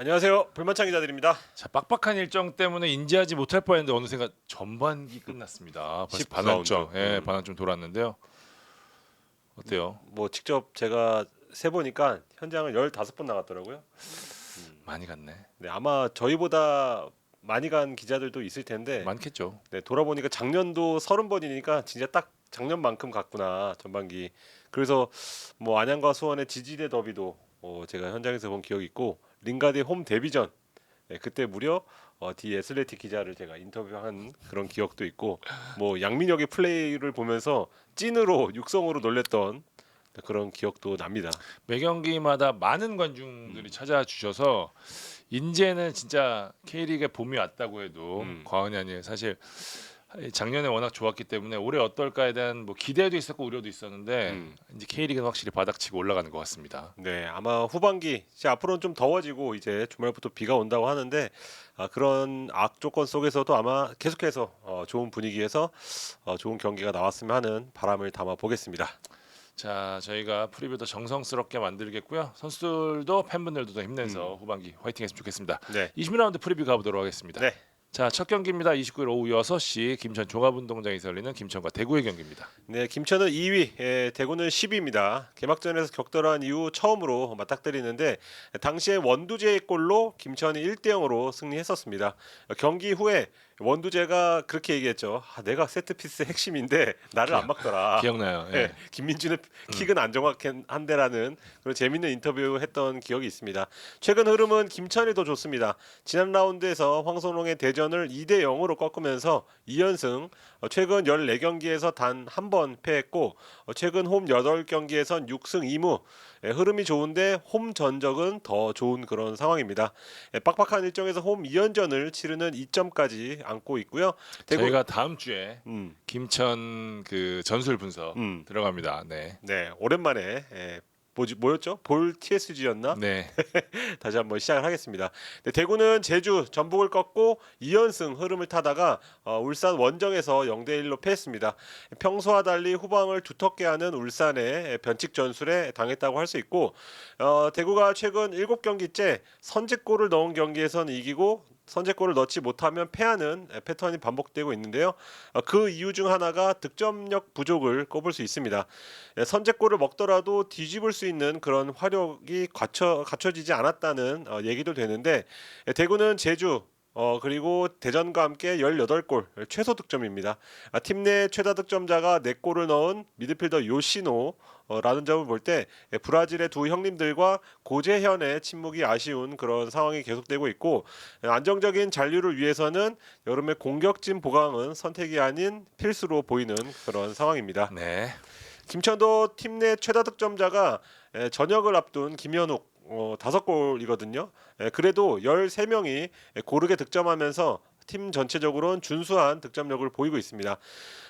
안녕하세요. 불만창 기자들입니다. 자 빡빡한 일정 때문에 인지하지 못할 뻔했는데 어느새가 전반기 끝났습니다. 벌써 10 반환점, 라운드. 예, 음. 반환점 돌았는데요. 어때요? 뭐 직접 제가 세 보니까 현장을 15번 나갔더라고요. 많이 갔네. 네, 아마 저희보다 많이 간 기자들도 있을 텐데 많겠죠. 네, 돌아보니까 작년도 30번이니까 진짜 딱 작년만큼 갔구나 전반기. 그래서 뭐 안양과 수원의 지지대 더비도 어, 제가 현장에서 본 기억이 있고 링가드의 홈 데뷔전 네, 그때 무려 어, 디 애슬레틱 기자를 제가 인터뷰한 그런 기억도 있고 뭐 양민혁의 플레이를 보면서 찐으로 육성으로 놀랬던 그런 기억도 납니다. 매 경기마다 많은 음. 관중들이 찾아주셔서 이제는 진짜 K리그에 봄이 왔다고 해도 음. 과언이 아니에요. 사실 작년에 워낙 좋았기 때문에 올해 어떨까에 대한 뭐 기대도 있었고 우려도 있었는데 음. 이제 K리그는 확실히 바닥치고 올라가는 것 같습니다. 네, 아마 후반기 이제 앞으로는 좀 더워지고 이제 주말부터 비가 온다고 하는데 아, 그런 악조건 속에서도 아마 계속해서 어, 좋은 분위기에서 어, 좋은 경기가 나왔으면 하는 바람을 담아 보겠습니다. 자 저희가 프리뷰도 정성스럽게 만들겠고요. 선수들도 팬분들도 더 힘내서 후반기 화이팅했으면 좋겠습니다. 네, 20라운드 프리뷰 가보도록 하겠습니다. 네. 자 첫 경기입니다. 29일 오후 6시 김천 종합운동장에서 열리는 김천과 대구의 경기입니다. 네, 김천은 2위, 예, 대구는 10위입니다. 개막전에서 격돌한 이후 처음으로 맞닥뜨리는데 당시에 원두재의 골로 김천이 1대 0으로 승리했었습니다. 경기 후에 원두재가 그렇게 얘기했죠. 아, 내가 세트 피스 핵심인데 나를 안 막더라. 기억나요? 예. 네, 김민준의 킥은 안 정확한데라는 그런 재밌는 인터뷰 했던 기억이 있습니다. 최근 흐름은 김천이 더 좋습니다. 지난 라운드에서 황선홍의 대전을 2대 0으로 꺾으면서 2연승, 어, 최근 14경기에서 단 한 번 패했고 어, 최근 홈 8경기에선 6승 2무 예, 흐름이 좋은데 홈 전적은 더 좋은 그런 상황입니다. 예, 빡빡한 일정에서 홈 2연전을 치르는 2점까지 안고 있고요. 대구 저희가 다음 주에 음, 김천 그 전술 분석 음. 들어갑니다. 네. 네, 오랜만에 예, 뭐지 뭐였죠? 볼 TSG였나? 네. 다시 한번 시작을 하겠습니다. 네, 대구는 제주 전북을 꺾고 2연승 흐름을 타다가 어, 울산 원정에서 0대 1로 패했습니다. 평소와 달리 후방을 두텁게 하는 울산의 변칙 전술에 당했다고 할 수 있고 어, 대구가 최근 7경기째 선제골을 넣은 경기에서는 이기고 선제골을 넣지 못하면 패하는 패턴이 반복되고 있는데요. 어, 그 이유 중 하나가 득점력 부족을 꼽을 수 있습니다. 예, 선제골을 먹더라도 뒤집을 수 있는 그런 화력이 갖춰 갖춰지지 않았다는 어, 얘기도 되는데 예, 대구는 제주 어 그리고 대전과 함께 18골 최소 득점입니다. 아, 팀 내 최다 득점자가 4골을 넣은 미드필더 요시노 어, 라는 점을 볼 때 브라질의 두 형님들과 고재현의 침묵이 아쉬운 그런 상황이 계속되고 있고 예, 안정적인 잔류를 위해서는 여름의 공격진 보강은 선택이 아닌 필수로 보이는 그런 상황입니다. 네. 김천도 팀 내 최다 득점자가 에, 전역을 앞둔 김현욱 어, 다섯 골이거든요. 에, 그래도 13명이 고르게 득점하면서 팀 전체적으로는 준수한 득점력을 보이고 있습니다.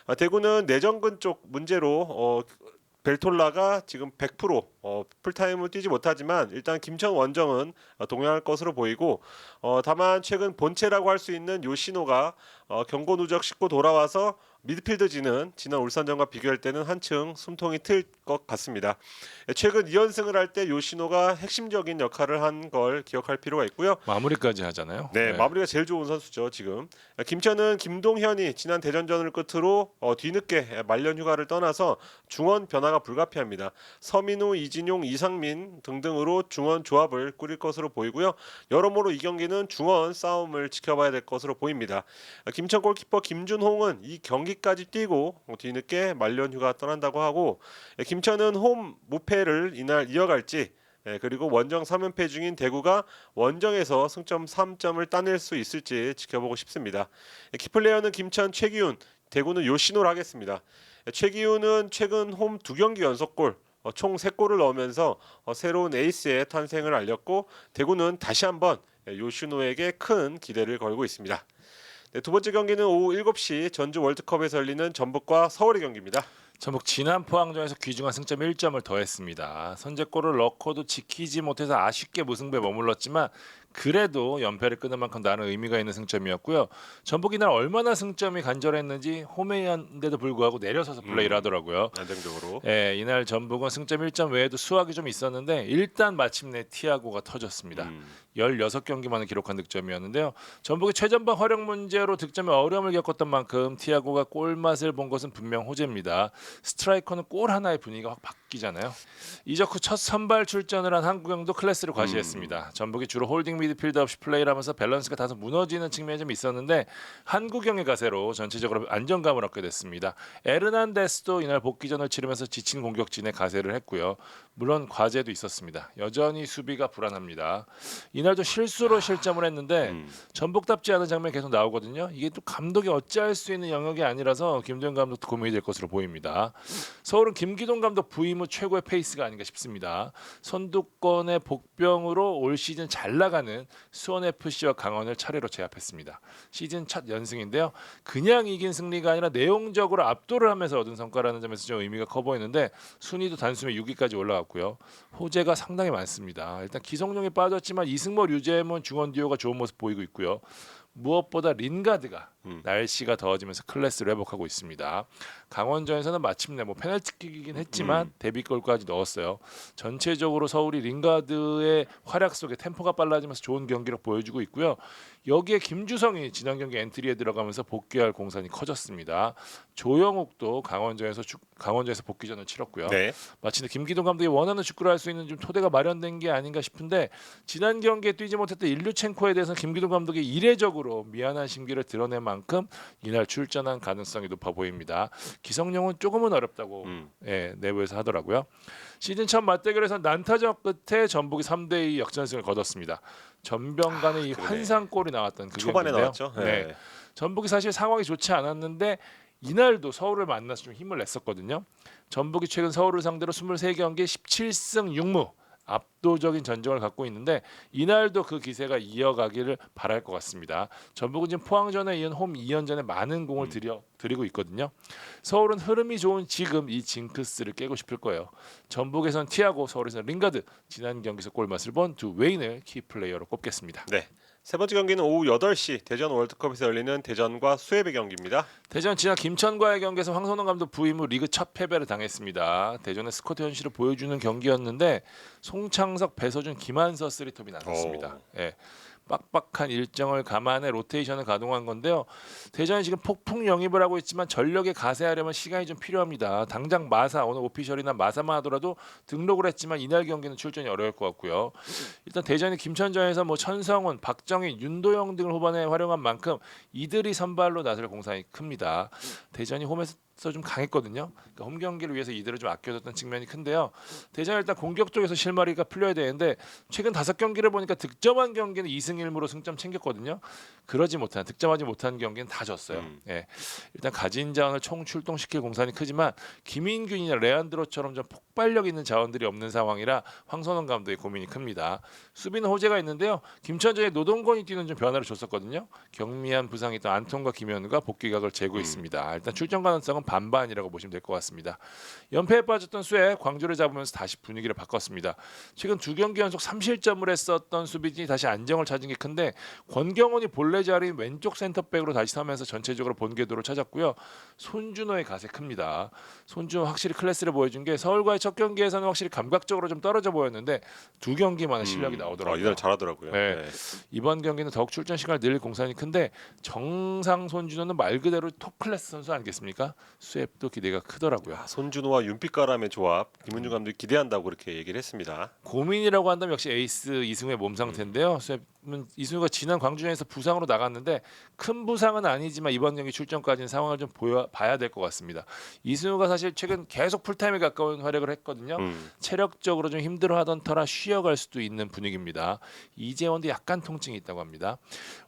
아, 대구는 내정근 쪽 문제로 어, 벨톨라가 지금 100% 어, 풀타임을 뛰지 못하지만 일단 김천 원정은 어, 동행할 것으로 보이고 어, 다만 최근 본체라고 할 수 있는 요시노가 어, 경고 누적 싣고 돌아와서 미드필더진은 지난 울산전과 비교할 때는 한층 숨통이 트일 것 같습니다. 예, 최근 2연승을 할 때 요시노가 핵심적인 역할을 한 걸 기억할 필요가 있고요. 마무리까지 하잖아요. 네, 마무리가 제일 좋은 선수죠 지금. 김천은 김동현이 지난 대전전을 끝으로 어, 뒤늦게 말년 휴가를 떠나서 중원 변화가 불가피합니다. 서민우, 이진용, 이상민 등등으로 중원 조합을 꾸릴 것으로 보이고요. 여러모로 이 경기는 중원 싸움을 지켜봐야 될 것으로 보입니다. 김천 골키퍼 김준홍은 이 경기 까지 뛰고 뒤늦게 말년 휴가 떠난다고 하고 김천은 홈 무패를 이날 이어갈지 예, 그리고 원정 3연패 중인 대구가 원정에서 승점 3점을 따낼 수 있을지 지켜보고 싶습니다. 예, 키플레이어는 김천 최기훈, 대구는 요시노를 하겠습니다. 예, 최기훈은 최근 홈 두 경기 연속골 어, 총 3골을 넣으면서 어, 새로운 에이스의 탄생을 알렸고 대구는 다시 한번 예, 요시노에게 큰 기대를 걸고 있습니다. 네, 두 번째 경기는 오후 7시 전주 월드컵에서 열리는 전북과 서울의 경기입니다. 전북 지난 포항전에서 귀중한 승점 1점을 더했습니다. 선제골을 넣고도 지키지 못해서 아쉽게 무승부에 머물렀지만 그래도 연패를 끊을 만큼 나는 의미가 있는 승점이었고요. 전북이 이날 얼마나 승점이 간절했는지 홈에였는데도 불구하고 내려서서 플레이를 음. 하더라고요. 안정적으로. 예, 이날 전북은 승점 1점 외에도 수확이 좀 있었는데 일단 마침내 티아고가 터졌습니다. 음. 16경기 만에 기록한 득점이었는데요. 전북이 최전방 활용 문제로 득점에 어려움을 겪었던 만큼 티아고가 골맛을 본 것은 분명 호재입니다. 스트라이커는 골 하나의 분위기가 확 바뀌잖아요. 이적 후 첫 선발 출전을 한 한국영도 클래스를 과시했습니다. 전북이 주로 홀딩 미드필더 없이 플레이를 하면서 밸런스가 다소 무너지는 측면이 좀 있었는데 한국영의 가세로 전체적으로 안정감을 얻게 됐습니다. 에르난데스도 이날 복귀전을 치르면서 지친 공격진에 가세를 했고요. 물론 과제도 있었습니다. 여전히 수비가 불안합니다. 이날도 실수로 실점을 했는데 음. 전북답지 않은 장면이 계속 나오거든요. 이게 또 감독이 어찌할 수 있는 영역이 아니라서 김도현 감독도 고민이 될 것으로 보입니다. 서울은 김기동 감독 부임 후 최고의 페이스가 아닌가 싶습니다. 선두권의 복병으로 올 시즌 잘 나가는 수원 FC와 강원을 차례로 제압했습니다. 시즌 첫 연승인데요. 그냥 이긴 승리가 아니라 내용적으로 압도를 하면서 얻은 성과라는 점에서 좀 의미가 커 보이는데 순위도 단숨에 6위까지 올라갔고 요. 호재가 상당히 많습니다. 일단 기성용이 빠졌지만 이승모, 류재문, 중원 듀오가 좋은 모습 보이고 있고요. 무엇보다 린가드가 음. 날씨가 더워지면서 클래스를 회복하고 있습니다. 강원전에서는 마침내 뭐 페널티킥이긴 했지만 음. 데뷔골까지 넣었어요. 전체적으로 서울이 린가드의 활약 속에 템포가 빨라지면서 좋은 경기력 보여주고 있고요. 여기에 김주성이 지난 경기 엔트리에 들어가면서 복귀할 공산이 커졌습니다. 조영욱도 강원전에서 축- 강원전에서 복귀전을 치렀고요. 네. 마치 김기동 감독이 원하는 축구를 할 수 있는 좀 토대가 마련된 게 아닌가 싶은데 지난 경기에 뛰지 못했던 일류첸코에 대해서는 김기동 감독이 이례적으로 미안한 심기를 드러낸 만큼 이날 출전한 가능성이 높아 보입니다. 기성용은 조금은 어렵다고 음. 예, 내부에서 하더라고요. 시즌 첫 맞대결에서 난타전 끝에 전북이 3대 2 역전승을 거뒀습니다. 전병 간의 이 아, 그러네. 환상골이 나왔던 그 초반에 경기인데요. 나왔죠. 네. 네. 전북이 사실 상황이 좋지 않았는데 이날도 서울을 만나서 좀 힘을 냈었거든요. 전북이 최근 서울을 상대로 23경기 17승 6무 압도적인 전적을 갖고 있는데 이날도 그 기세가 이어가기를 바랄 것 같습니다. 전북은 지금 포항전에 이은 홈 2연전에 많은 공을 음. 들여 드리고 있거든요. 서울은 흐름이 좋은 지금 이 징크스를 깨고 싶을 거예요. 전북에선 티아고, 서울에선 링가드, 지난 경기에서 골맛을 본 두 웨인을 키 플레이어로 꼽겠습니다. 네. 세 번째 경기는 오후 8시 대전 월드컵에서 열리는 대전과 수협의 경기입니다. 대전 지난 김천과의 경기에서 황선홍 감독 부임 후 리그 첫 패배를 당했습니다. 대전의 스쿼트 현실을 보여주는 경기였는데 송창석, 배서준, 김한서 쓰리톱이 나섰습니다. 오. 예. 빡빡한 일정을 감안해 로테이션을 가동한 건데요. 대전이 지금 폭풍 영입을 하고 있지만 전력에 가세하려면 시간이 좀 필요합니다. 당장 마사 오늘 오피셜이나 마사만 하더라도 등록을 했지만 이날 경기는 출전이 어려울 것 같고요. 일단 대전이 김천전에서 뭐 천성훈, 박정희, 윤도영 등을 후반에 활용한 만큼 이들이 선발로 나설 공산이 큽니다. 대전이 홈에서 좀 강했거든요. 그러니까 홈 경기를 위해서 이들을 좀 아껴뒀던 측면이 큰데요. 대전 일단 공격 쪽에서 실마리가 풀려야 되는데 최근 다섯 경기를 보니까 득점한 경기는 2승 1무로 승점 챙겼거든요. 그러지 못한 득점하지 못한 경기는 다 졌어요. 음. 예. 일단 가진 자원을 총 출동시킬 공산이 크지만 김인균이나 레안드로처럼 좀 폭발력 있는 자원들이 없는 상황이라 황선홍 감독의 고민이 큽니다. 수비는 호재가 있는데요. 김천전에 노동건이 뛰는 좀 변화를 줬었거든요. 경미한 부상이 있던 안톤과 김현우가 복귀각을 제고했습니다. 일단 출전 가능성은 반반이라고 보시면 될 것 같습니다. 연패에 빠졌던 수에 광주를 잡으면서 다시 분위기를 바꿨습니다. 최근 두 경기 연속 3실점을 했었던 수비진이 다시 안정을 찾은 게 큰데 권경원이 본래 자리인 왼쪽 센터백으로 다시 서면서 전체적으로 본궤도를 찾았고요. 손준호의 가세 큽니다. 손준호 확실히 클래스를 보여준 게 서울과의 첫 경기에서는 확실히 감각적으로 좀 떨어져 보였는데 두 경기 만에 실력이 음. 나오더라고요. 아, 이날 잘하더라고요. 네. 네. 이번 경기는 더욱 출전 시간을 늘릴 공산이 큰데 정상 손준호는 말 그대로 톱 클래스 선수 아니겠습니까? 수협도 기대가 크더라고요. 아, 손준호와 윤빛가람의 조합 김은중 감독이 기대한다고 그렇게 얘기를 했습니다. 고민이라고 한다면 역시 에이스 이승우의 몸 상태인데요. 수협은 이승우가 지난 광주전에서 부상으로 나갔는데 큰 부상은 아니지만 이번 경기 출전까지는 상황을 좀 보여 봐야 될 것 같습니다. 이승우가 사실 최근 계속 풀타임에 가까운 활약을 했거든요. 음. 체력적으로 좀 힘들어하던 터라 쉬어갈 수도 있는 분위기입니다. 이재원도 약간 통증이 있다고 합니다.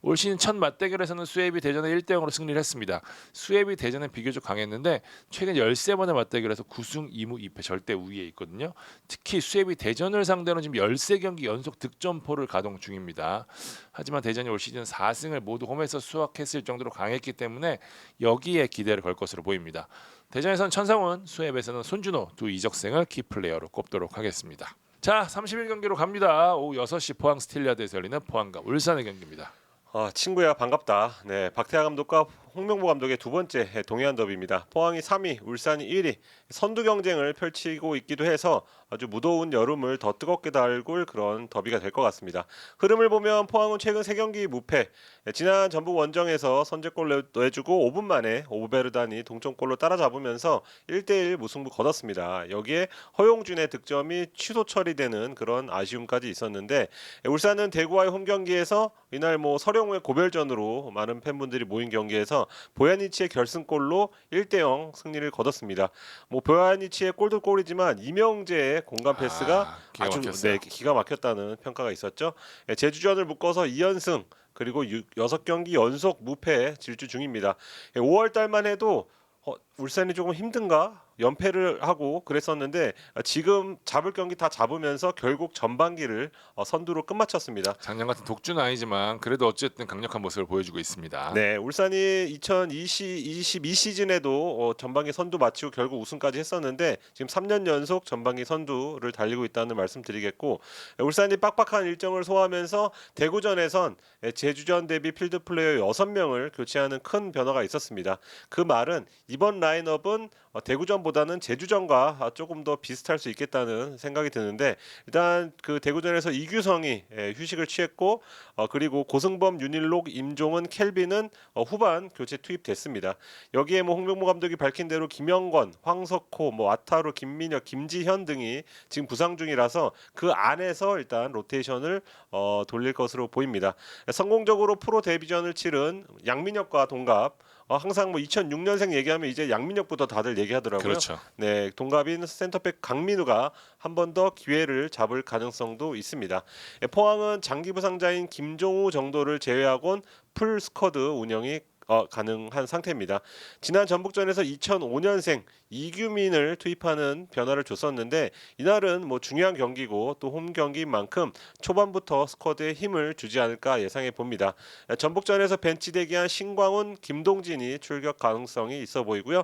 올 시즌 첫 맞대결에서는 수협이 대전에 1대 0으로 승리를 했습니다. 수협이 대전에 비교적 강했는데 최근 13번의 맞대결에서 9승 2무 2패 절대 우위에 있거든요. 특히 수협이 대전을 상대로 지금 13경기 연속 득점포를 가동 중입니다. 하지만 대전이 올 시즌 4승을 모두 홈에서 수확했을 정도로 강했기 때문에 여기에 기대를 걸 것으로 보입니다. 대전에서는 천상훈, 수협에서는 손준호 두 이적생을 키플레이어로 꼽도록 하겠습니다. 자, 30일 경기로 갑니다. 오후 6시 포항 스틸리아드에서 열리는 포항과 울산의 경기입니다. 아, 친구야 반갑다. 네, 박태하 감독과 홍명보 감독의 두 번째 동해안 더비입니다. 포항이 3위, 울산이 1위. 선두 경쟁을 펼치고 있기도 해서 아주 무더운 여름을 더 뜨겁게 달굴 그런 더비가 될 것 같습니다. 흐름을 보면 포항은 최근 3경기 무패. 네, 지난 전북 원정에서 선제골 내- 내주고 5분 만에 오베르단이 동점골로 따라잡으면서 1대1 무승부 거뒀습니다. 여기에 허용준의 득점이 취소 처리되는 그런 아쉬움까지 있었는데 울산은 대구와의 홈 경기에서 이날 뭐 서령우의 고별전으로 많은 팬분들이 모인 경기에서 보야니치의 결승골로 1대0 승리를 거뒀습니다. 뭐 보야니치의 골도 골이지만 이명재의 공간 패스가 아, 아주 막혔어요. 네, 기가 막혔다는 평가가 있었죠. 예, 제주전을 묶어서 2연승 그리고 6경기 연속 무패 질주 중입니다. 5월 달만 해도 어, 울산이 조금 힘든가 연패를 하고 그랬었는데 아, 지금 잡을 경기 다 잡으면서 결국 전반기를 어, 선두로 끝마쳤습니다. 작년 같은 독주는 아니지만 그래도 어쨌든 강력한 모습을 보여주고 있습니다. 네, 울산이 2022 시즌에도 어, 전반기 선두 마치고 결국 우승까지 했었는데 지금 3년 연속 전반기 선두를 달리고 있다는 말씀드리겠고 예, 울산이 빡빡한 일정을 소화하면서 대구전에선 예, 제주전 대비 필드 플레이어 6명을 교체하는 큰 변화가 있었습니다. 그 말은 이번 라 인업은 어, 대구전보다는 제주전과 아, 조금 더 비슷할 수 있겠다는 생각이 드는데 일단 그 대구전에서 이규성이 예, 휴식을 취했고 어, 그리고 고승범, 윤일록, 임종은, 켈빈은 어, 후반 교체 투입됐습니다. 여기에 뭐 홍명보 감독이 밝힌 대로 김영건, 황석호, 뭐 아타루, 김민혁, 김지현 등이 지금 부상 중이라서 그 안에서 일단 로테이션을 어, 돌릴 것으로 보입니다. 성공적으로 프로 데뷔전을 치른 양민혁과 동갑. 어, 항상 뭐 2006년생 얘기하면 이제 양민혁부터 다들 얘기하더라고요. 그렇죠. 네, 동갑인 센터백 강민우가 한 번 더 기회를 잡을 가능성도 있습니다. 예, 포항은 장기 부상자인 김종우 정도를 제외하곤 풀 스쿼드 운영이 어, 가능한 상태입니다. 지난 전북전에서 2005년생 이규민을 투입하는 변화를 줬었는데 이날은 뭐 중요한 경기고 또 홈 경기인 만큼 초반부터 스쿼드에 힘을 주지 않을까 예상해 봅니다. 예, 전북전에서 벤치 대기한 신광훈, 김동진이 출격 가능성이 있어 보이고요.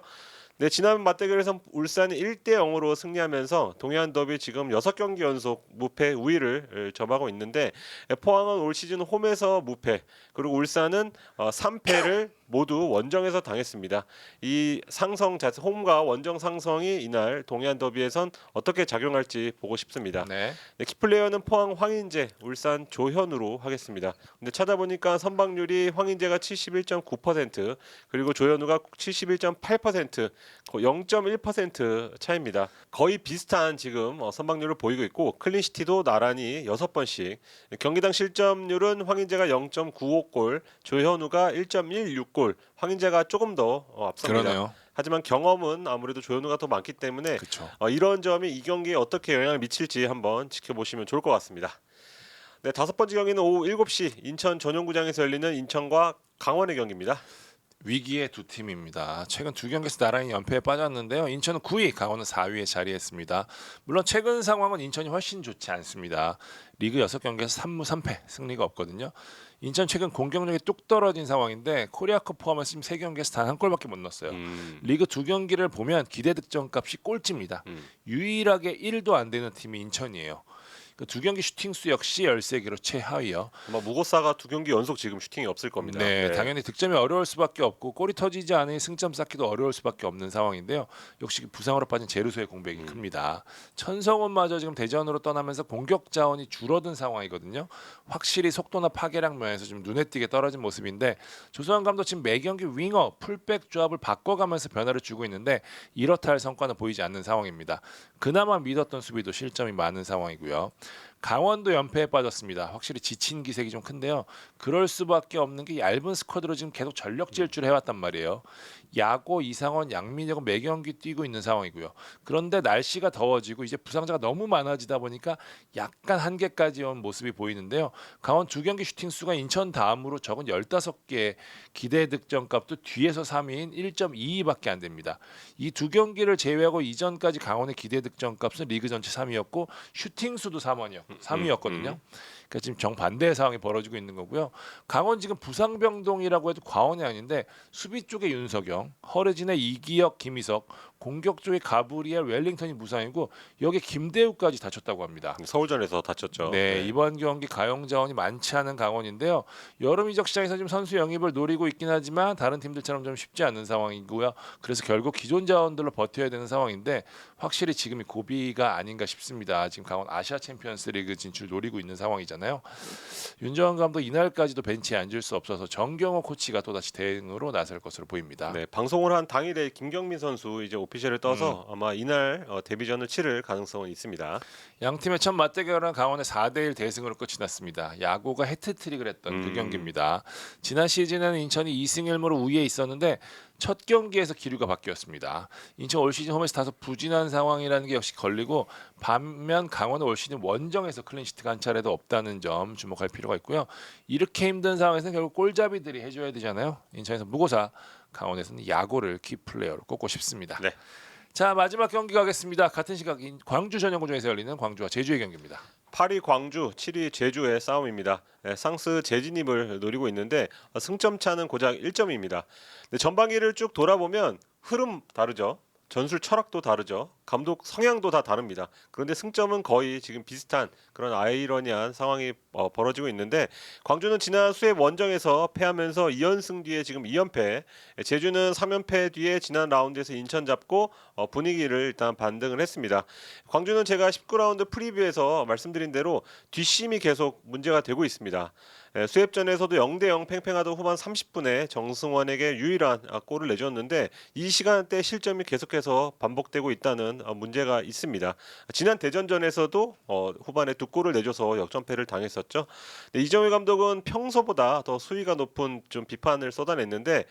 네, 지난 맞대결에서 울산이 1대 0으로 승리하면서 동해안 더비 지금 6경기 연속 무패 우위를 에, 점하고 있는데 에, 포항은 올 시즌 홈에서 무패 그리고 울산은 어, 3패를 모두 원정에서 당했습니다. 이 상성 자체 홈과 원정 상성이 이날 동해안 더비에선 어떻게 작용할지 보고 싶습니다. 네. 네, 키플레이어는 포항 황인재, 울산 조현우로 하겠습니다. 근데 찾아보니까 선방률이 황인재가 71.9% 그리고 조현우가 71.8% 0.1% 차입니다. 거의 비슷한 지금 어, 선방률을 보이고 있고 클린시티도 나란히 6번씩 경기당 실점률은 황인재가 0.95골, 조현우가 1.16 골, 황인재가 조금 더 어, 앞섭니다. 그러네요. 하지만 경험은 아무래도 조현우가 더 많기 때문에. 어, 이런 점이 이 경기에 어떻게 영향을 미칠지 한번 지켜보시면 좋을 것 같습니다. 네, 다섯 번째 경기는 오후 7시 인천 전용구장에서 열리는 인천과 강원의 경기입니다. 위기의 두 팀입니다. 최근 두 경기에서 나란히 연패에 빠졌는데요. 인천은 9위, 강원은 4위에 자리했습니다. 물론 최근 상황은 인천이 훨씬 좋지 않습니다. 리그 6경기에서 3무 3패, 승리가 없거든요. 인천 최근 공격력이 뚝 떨어진 상황인데 코리아컵 포함해서 지금 3경기에서 단 한 골밖에 못 넣었어요. 음, 리그 두 경기를 보면 기대 득점 값이 꼴찌입니다. 음. 유일하게 1도 안 되는 팀이 인천이에요. 그 두 경기 슈팅 수 역시 13개로 최하위요. 아마 무고사가 두 경기 연속 지금 슈팅이 없을 겁니다. 네, 당연히 득점이 어려울 수밖에 없고 골이 터지지 않으니 승점 쌓기도 어려울 수밖에 없는 상황인데요. 역시 부상으로 빠진 제루소의 공백이 음. 큽니다. 천성훈마저 지금 대전으로 떠나면서 공격 자원이 줄어든 상황이거든요. 확실히 속도나 파괴량 면에서 좀 눈에 띄게 떨어진 모습인데 조성환 감독 지금 매 경기 윙어, 풀백 조합을 바꿔가면서 변화를 주고 있는데 이렇다 할 성과는 보이지 않는 상황입니다. 그나마 믿었던 수비도 실점이 많은 상황이고요. 강원도 연패에 빠졌습니다. 확실히 지친 기색이 좀 큰데요. 그럴 수밖에 없는 게 얇은 스쿼드로 지금 계속 전력 질주를 해왔단 말이에요. 야고, 이상원, 양민혁은 매 경기 뛰고 있는 상황이고요. 그런데 날씨가 더워지고 이제 부상자가 너무 많아지다 보니까 약간 한계까지 온 모습이 보이는데요. 강원 두 경기 슈팅 수가 인천 다음으로 적은 15개 기대 득점 값도 뒤에서 3위인 1.22밖에 안 됩니다. 이 두 경기를 제외하고 이전까지 강원의 기대 득점 값은 리그 전체 3위였고 슈팅 수도 3원이었 3위였거든요. 그러니까 지금 정반대의 상황이 벌어지고 있는 거고요. 강원 지금 부상병동이라고 해도 과언이 아닌데 수비 쪽에 윤석영, 허르진의 이기혁, 김희석, 공격 쪽에 가브리엘, 웰링턴이 무상이고 여기에 김대우까지 다쳤다고 합니다. 서울전에서 다쳤죠. 네, 이번 경기 가용 자원이 많지 않은 강원인데요. 여름 이적 시장에서 지금 선수 영입을 노리고 있긴 하지만 다른 팀들처럼 좀 쉽지 않은 상황이고요. 그래서 결국 기존 자원들로 버텨야 되는 상황인데 확실히 지금이 고비가 아닌가 싶습니다. 지금 강원 아시아 챔피언스리그 진출 노리고 있는 상황이잖아요. 윤정환 감독 이날까지도 벤치에 앉을 수 없어서 정경호 코치가 또다시 대응으로 나설 것으로 보입니다. 네, 방송을 한 당일에 김경민 선수 이제 오피셜을 떠서 음. 아마 이날 어, 데뷔전을 치를 가능성은 있습니다. 양 팀의 첫 맞대결은 강원의 4대1 대승으로 끝이 났습니다. 야구가 해트트릭을 했던 그 음. 경기입니다. 지난 시즌에는 인천이 2승 1무로 우위에 있었는데 첫 경기에서 기류가 바뀌었습니다. 인천 올 시즌 홈에서 다소 부진한 상황이라는 게 역시 걸리고 반면 강원은 올 시즌 원정에서 클린시트가 한 차례도 없다는 점 주목할 필요가 있고요. 이렇게 힘든 상황에서는 결국 골잡이들이 해줘야 되잖아요. 인천에서 무고사, 강원에서는 야구를 키플레이어로 꼽고 싶습니다. 네. 자 마지막 경기 가겠습니다. 같은 시각 인- 광주 전용구장에서 열리는 광주와 제주의 경기입니다. 8위 광주, 7위 제주의 싸움입니다. 네, 상스 재진입을 노리고 있는데 어, 승점 차는 고작 1점입니다. 전반기를 쭉 돌아보면 흐름 다르죠. 전술 철학도 다르죠. 감독 성향도 다 다릅니다. 그런데 승점은 거의 지금 비슷한 그런 아이러니한 상황이 어, 벌어지고 있는데 광주는 지난 수협 원정에서 패하면서 2연승 뒤에 지금 2연패, 제주는 3연패 뒤에 지난 라운드에서 인천 잡고 어, 분위기를 일단 반등을 했습니다. 광주는 제가 19라운드 프리뷰에서 말씀드린 대로 뒷심이 계속 문제가 되고 있습니다. 예, 수협전에서도 0대0 팽팽하던 후반 30분에 정승원에게 유일한 아, 골을 내줬는데 이 시간대 실점이 계속해서 반복되고 있다는 어, 문제가 있습니다. 지난 대전전에서도 어, 후반에 두 골을 내줘서 역전패를 당했었죠. 네, 이정효 감독은 평소보다 더 수위가 높은 좀 비판을 쏟아냈는데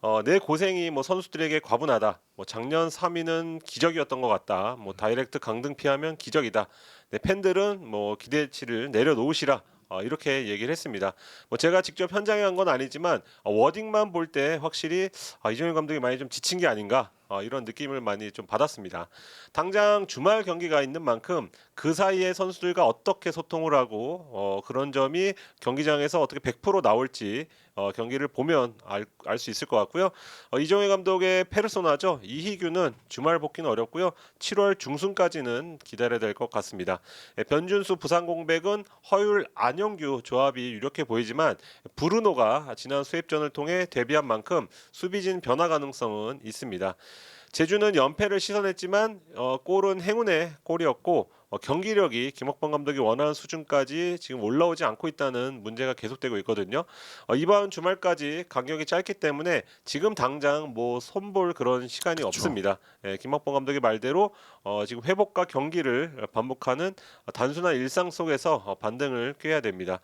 어, 내 고생이 뭐 선수들에게 과분하다. 뭐 작년 3위는 기적이었던 것 같다. 뭐 다이렉트 강등 피하면 기적이다. 네, 팬들은 뭐 기대치를 내려놓으시라. 어, 이렇게 얘기를 했습니다. 뭐 제가 직접 현장에 간 건 아니지만 어, 워딩만 볼 때 확실히 아, 이정현 감독이 많이 좀 지친 게 아닌가 어, 이런 느낌을 많이 좀 받았습니다. 당장 주말 경기가 있는 만큼 그 사이에 선수들과 어떻게 소통을 하고 어, 그런 점이 경기장에서 어떻게 100% 나올지 어, 경기를 보면 알수 있을 것 같고요. 어, 이정혜 감독의 페르소나죠. 이희규는 주말 복귀는 어렵고요. 7월 중순까지는 기다려야 될 것 같습니다. 예, 변준수 부상 공백은 허율 안영규 조합이 유력해 보이지만 브루노가 지난 수입전을 통해 데뷔한 만큼 수비진 변화 가능성은 있습니다. 제주는 연패를 시선했지만 어, 골은 행운의 골이었고 어, 경기력이 김학범 감독이 원하는 수준까지 지금 올라오지 않고 있다는 문제가 계속되고 있거든요. 어, 이번 주말까지 간격이 짧기 때문에 지금 당장 뭐 손볼 그런 시간이 없습니다. 예, 김학범 감독의 말대로 어, 지금 회복과 경기를 반복하는 어, 단순한 일상 속에서 어, 반등을 꾀해야 됩니다.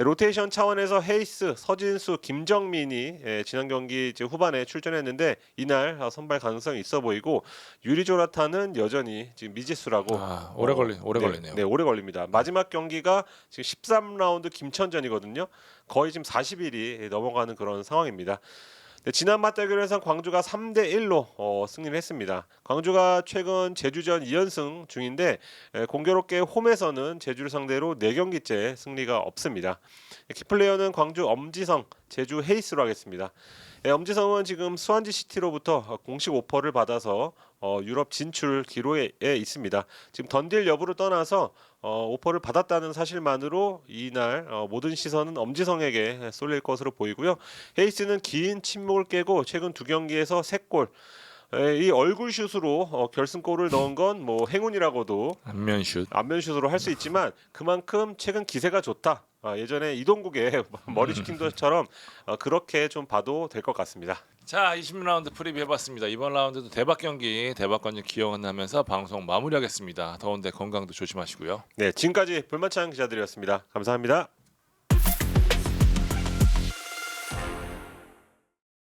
예, 로테이션 차원에서 헤이스, 서진수, 김정민이 예, 지난 경기 이제 후반에 출전했는데 이날 어, 선발 가능성이 있어 보이고 유리 조라타는 여전히 지금 미지수라고 아, 오래 걸리 오래 네, 걸리네요. 네, 오래 걸립니다. 마지막 경기가 지금 13라운드 김천전이거든요. 거의 지금 40일이 넘어가는 그런 상황입니다. 네, 지난 맞대결에서 광주가 3대 1로 어, 승리를 했습니다. 광주가 최근 제주전 2연승 중인데 에, 공교롭게 홈에서는 제주를 상대로 4경기째 승리가 없습니다. 키플레이어는 광주 엄지성, 제주 헤이스로 하겠습니다. 예, 엄지성은 지금 스완지 시티로부터 어, 공식 오퍼를 받아서 어, 유럽 진출 기로에 에 있습니다. 지금 던딜 여부를 떠나서 어, 오퍼를 받았다는 사실만으로 이날 어, 모든 시선은 엄지성에게 쏠릴 것으로 보이고요. 헤이스는 긴 침묵을 깨고 최근 두 경기에서 3골 에, 이 얼굴 슛으로 어, 결승골을 넣은 건 뭐 행운이라고도 안면슛. 안면슛으로 할 수 있지만 그만큼 최근 기세가 좋다. 아, 예전에 이동국의 머리 슈팅도처럼 어, 그렇게 좀 봐도 될 것 같습니다. 자, 20라운드 프리뷰 해봤습니다. 이번 라운드도 대박 경기, 대박 관전 기원하면서 방송 마무리하겠습니다. 더운데 건강도 조심하시고요. 네, 지금까지 불만찬 기자들이었습니다. 감사합니다.